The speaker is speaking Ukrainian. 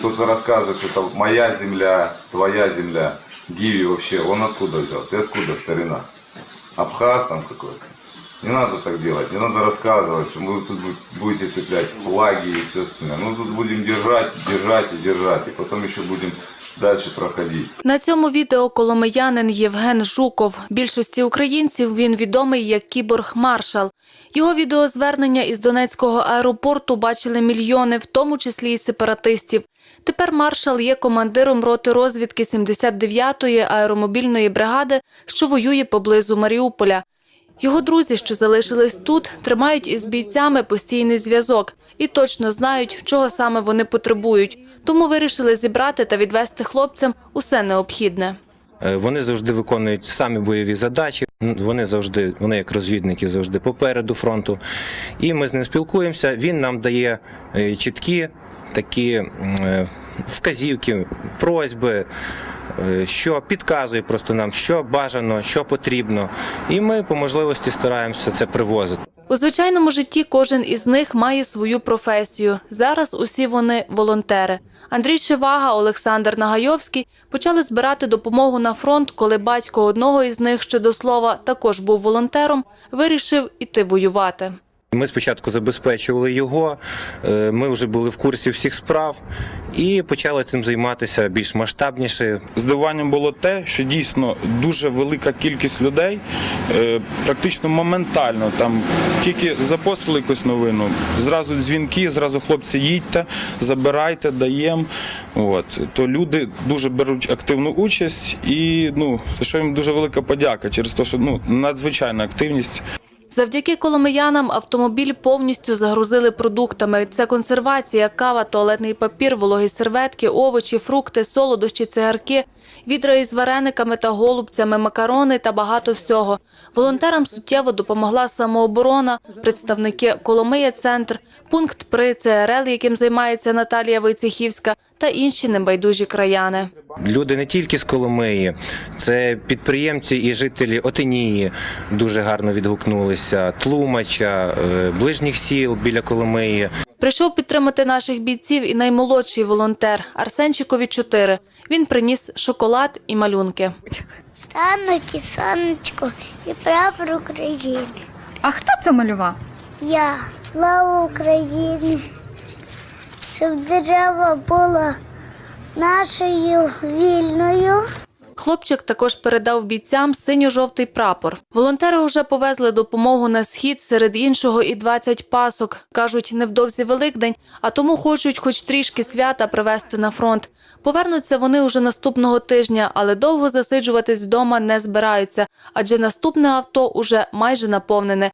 Кто-то рассказывает, что это моя земля, твоя земля. Гиви вообще, он откуда взял? Ты откуда, старина? Абхаз там какой-то? Не надо так делать, не надо рассказывать, что вы тут бу- будете цеплять флаги и все остальное. Ну тут будем держать, держать и держать, и потом еще будем дальше проходить. На цьому відео коломиянин Євген Жуков. Більшості українців він відомий як кіборг Маршал. Його відеозвернення із Донецького аеропорту бачили мільйони, в тому числі і сепаратистів. Тепер маршал є командиром роти розвідки 79-ї аеромобільної бригади, що воює поблизу Маріуполя. Його друзі, що залишились тут, тримають із бійцями постійний зв'язок і точно знають, чого саме вони потребують. Тому вирішили зібрати та відвести хлопцям усе необхідне. Е, Вони завжди виконують самі бойові задачі. Вони завжди, вони як розвідники, завжди попереду фронту. І ми з ним спілкуємося. Він нам дає е, чіткі такі е, вказівки, просьби, що підказує просто нам, що бажано, що потрібно. І ми по можливості стараємося це привозити. У звичайному житті кожен із них має свою професію. Зараз усі вони волонтери. Андрій Шивага, Олександр Нагайовський почали збирати допомогу на фронт, коли батько одного із них, що до слова також був волонтером, вирішив іти воювати. Ми спочатку забезпечували його, е, ми вже були в курсі всіх справ і почали цим займатися більш масштабніше. Здивуванням було те, що дійсно дуже велика кількість людей е, практично моментально там тільки запостили якусь новину, зразу дзвінки, зразу хлопці їдьте, забирайте, даємо. От то люди дуже беруть активну участь, і ну що їм дуже велика подяка через те, що ну надзвичайна активність. Завдяки коломиянам автомобіль повністю загрузили продуктами. Це консервація, кава, туалетний папір, вологі серветки, овочі, фрукти, солодощі, цигарки, відра із варениками та голубцями, макарони та багато всього. Волонтерам суттєво допомогла самооборона, представники Коломия Центр, пункт при ЦРЛ, яким займається Наталія Войцехівська, та інші небайдужі краяни. Люди не тільки з Коломиї, це підприємці і жителі Отинії дуже гарно відгукнулися, Тлумача, е, ближніх сіл біля Коломиї. Прийшов підтримати наших бійців і наймолодший волонтер Арсенчикові 4. Він приніс шоколад і малюнки. Танок і сонечко і прапор України. А хто це малював? Я слава Україні, щоб держава була нашою вільною. Хлопчик також передав бійцям синьо-жовтий прапор. Волонтери вже повезли допомогу на схід, серед іншого і 20 пасок. Кажуть, невдовзі Великдень, а тому хочуть хоч трішки свята привезти на фронт. Повернуться вони уже наступного тижня, але довго засиджуватись вдома не збираються, адже наступне авто уже майже наповнене.